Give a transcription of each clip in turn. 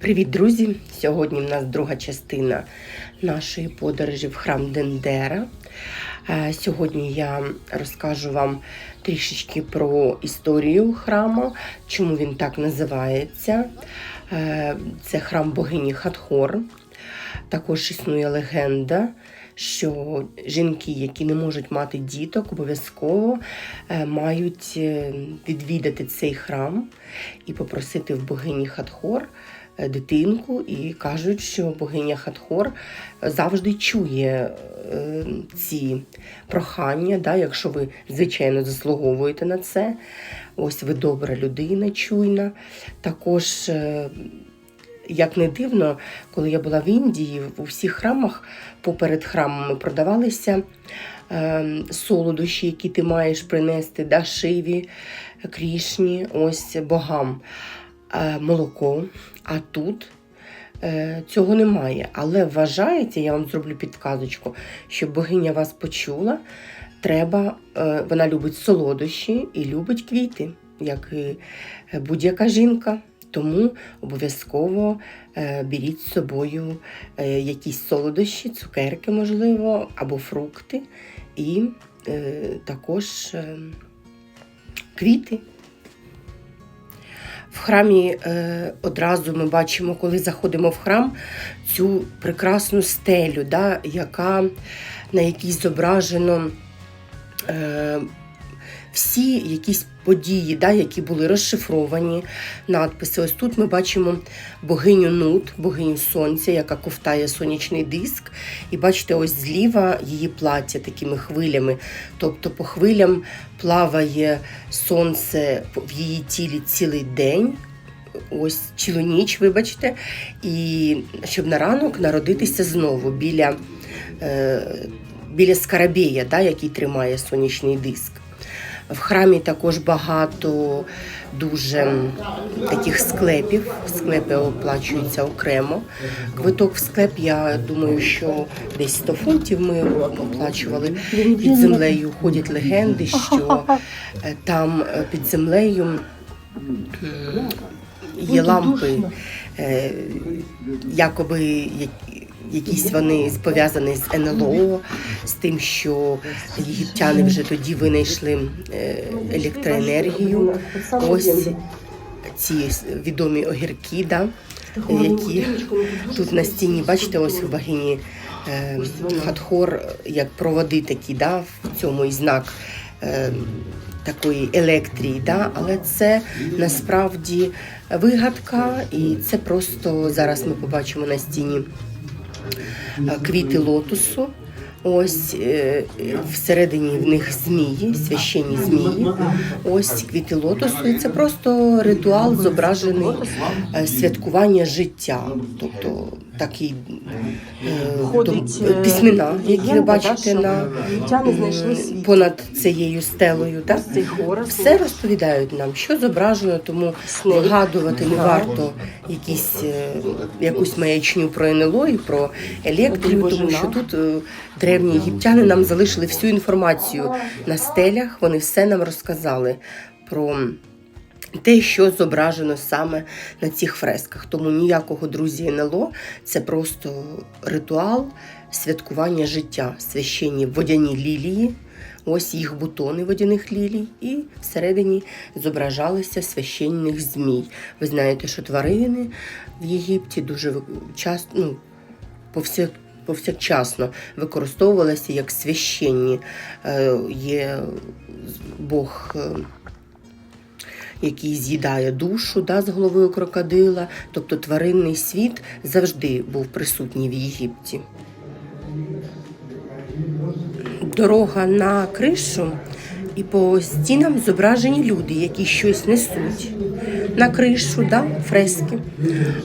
Привіт, друзі! Сьогодні в нас друга частина нашої подорожі в храм Дендера. Е, Сьогодні я розкажу вам трішечки про історію храму, чому він так називається. Е, Це храм богині Хатхор. Також існує легенда, що жінки, які не можуть мати діток, обов'язково е, мають е, відвідати цей храм і попросити в богині Хатхор е, дитинку. І кажуть, що богиня Хатхор завжди чує ці прохання, да, якщо ви, звичайно, заслуговуєте на це. Ось ви добра людина, чуйна. Також як не дивно, коли я була в Індії, у всіх храмах поперед храмами продавалися е, солодощі, які ти маєш принести, да, шиві, крішні, ось богам, е, молоко. А тут е, цього немає. Але вважається, я вам зроблю підказочку, що богиня вас почула. Треба, е, вона любить солодощі і любить квіти, як і е, будь-яка жінка. Тому обов'язково е, беріть з собою е, якісь солодощі, цукерки, можливо, або фрукти, і е, також квіти. В храмі е, одразу ми бачимо, коли заходимо в храм, цю прекрасну стелю, да, яка, на якій зображено е, всі якісь події, да, які були розшифровані, надписи. Ось тут ми бачимо богиню Нут, богиню сонця, яка ковтає сонячний диск. І бачите, ось зліва її плаття такими хвилями. Тобто по хвилям плаває сонце в її тілі цілий день. Ось цілу ніч, вибачте, і щоб на ранок народитися знову біля, е, біля скарабея, да, який тримає сонячний диск. В храмі також багато дуже таких склепів. Склепи оплачуються окремо. Квиток в склеп, я думаю, що десь 100 фунтів ми оплачували. Під землею ходять легенди, що е, там е, під землею є лампи, е, якоби якісь вони пов'язані з НЛО, з тим, що єгиптяни вже тоді винайшли е, електроенергію. Ось ці відомі огірки, да, які тут на стіні, бачите, ось у богині е, Хатхор, як проводи такі, да, в цьому і знак. Е, Такої електрії, да? але це насправді вигадка, і це просто зараз ми побачимо на стіні е, квіти лотосу. Ось е, всередині в них змії, священні змії. Ось квіти лотосу. І це просто ритуал зображений е, святкування життя. Тобто такий е, Ходить, е, письмена, які ви бачите на що знайшли світ. понад цією? Цей хор. Все розповідають нам, що зображено, тому вигадувати не варто якісь, е, якусь маячню про НЛО і про електрію, тому що тут е, древні єгиптяни нам залишили всю інформацію на стелях. Вони все нам розказали про те, що зображено саме на цих фресках. Тому ніякого друзі НЛО це просто ритуал святкування життя, священні водяні лілії. Ось їх бутони водяних лілій, і всередині зображалися священних змій. Ви знаєте, що тварини в Єгипті дуже часто, ну, повсяк, повсякчасно використовувалися як священні. Е, Є Бог. Який з'їдає душу да, з головою крокодила. Тобто тваринний світ завжди був присутній в Єгипті. Дорога на кришу, і по стінам зображені люди, які щось несуть на кришу, да, фрески.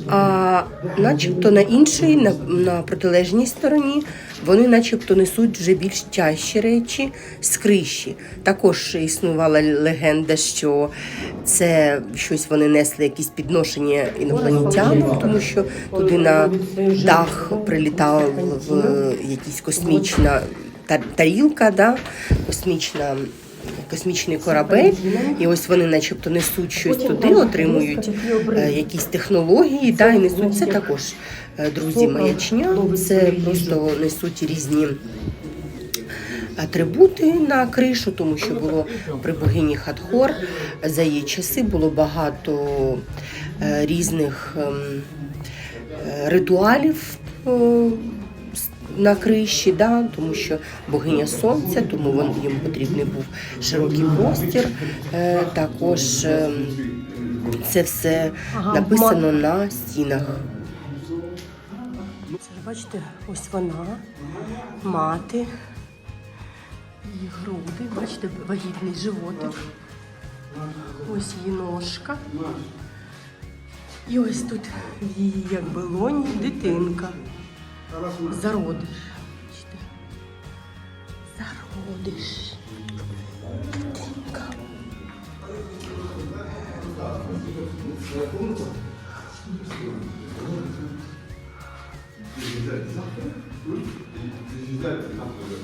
А начебто на іншій, на, на протилежній стороні, вони начебто несуть вже більш тяжчі речі з криші. Також існувала легенда, що це щось вони несли якісь підношення інопланетянам, тому що туди на дах прилітала в якісь космічна тарілка, да, космічна космічний корабель, і ось вони, начебто, несуть щось туди, отримують е, якісь технології, да, і несуть це також, е, друзі, маячня. Це просто несуть різні атрибути на кришу, тому що було при богині Хатхор за її часи було багато е, різних ем, ритуалів. Е, На криші, да, тому що богиня сонця, тому вон, їм потрібний був широкий простір. Е, також ем, це все написано на стінах. Бачите, ось вона, мати, її груди, бачите, вагітний животик. Ось її ножка. І ось тут її якби лоні дитинка. Зародиш. Зародиш.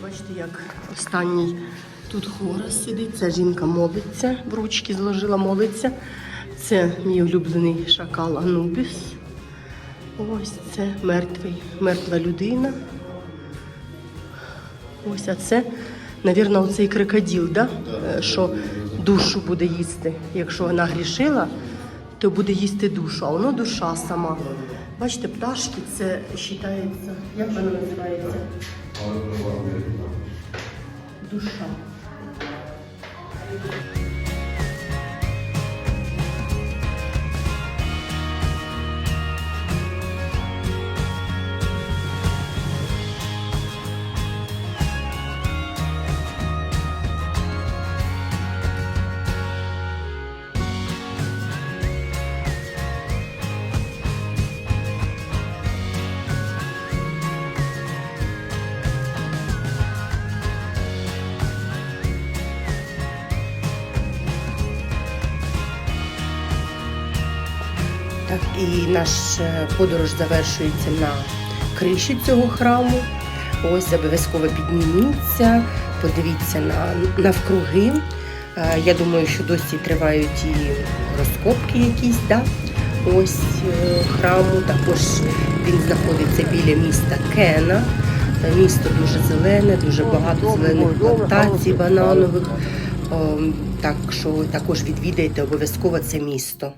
Бачите, як останній тут Хорас сидить. Ця жінка молиться, в ручки зложила молиться. Це мій улюблений шакал Анубіс. Ось це мертвий, мертва людина. Ось а це, навірно, оцей крокодил, да? Е, що душу буде їсти. Якщо вона грішила, то буде їсти душу, а воно душа сама. Бачите, пташки це вважається, як воно називається? Душа. І наш е, подорож завершується на криші цього храму. Ось обов'язково підніміться, подивіться на, навкруги. Е, Я думаю, що досі тривають і розкопки якісь, да? Ось е, храму. Також він знаходиться біля міста Кена. Місто дуже зелене, дуже багато зелених плантацій бананових. Ем, Так що також відвідайте обов'язково це місто.